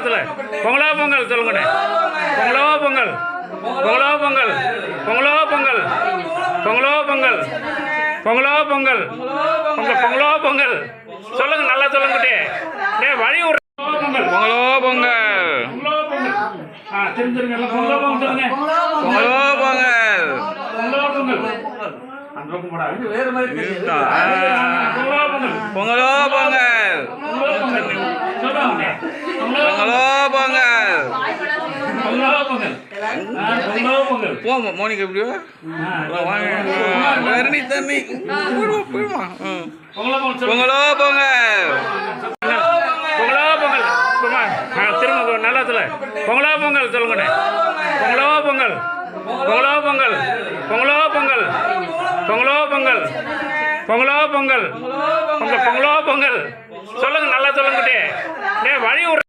நல்லத்துல பொங்கலோ பொங்கல் சொல்லுங்கண்ணே பொங்கலோ பொங்கல் பொங்கலோ பொங்கல் பொங்கலோ பொங்கல் பொங்கலோ பொங்கல் பொங்கலோ பொங்கல் பொங்கல் பொங்கலோ பொங்கல் சொல்லுங்க நல்லா சொல்லுங்கட்டே டே வழி விட்ற பொங்கல் பொங்கலோ பொங்கல் பொங்கலோ பொங்கல் பொங்கலோ பொங்கல் பொங்கலோ அந்த. வேற மாதிரி தெரியுது. இருக்கா? ஆ. பொங்கலோ பொங்கல் பொங்கலோ பொங்கல் பொங்கலோ பொங்கல் சொல்லுவாங்க பொங்கலோ பொங்கல் பொங்கலோ பொங்கல் ஆ, பொங்கலோ பொங்கல் போமா மோனிகா எப்படியோ வாங்க. தண்ணி. தண்ணி போயிடுமா. பொங்கலோ பொங்கல் சொல்லுங்க. பொங்கலோ பொங்கல் திரும்ப நல்லத்துல பொங்கலோ பொங்கல் சொல்லுங்கண்ணே. பொங்கலோ பொங்கல். பொங்கலோ பொங்கல். பொங்கலோ பொங்கல். பொங்கலோ பொங்கல். பொங்கலோ பொங்கல். பொங்கல் பொங்கலோ பொங்கல். சொல்லுங்க நல்லா சொல்லுங்க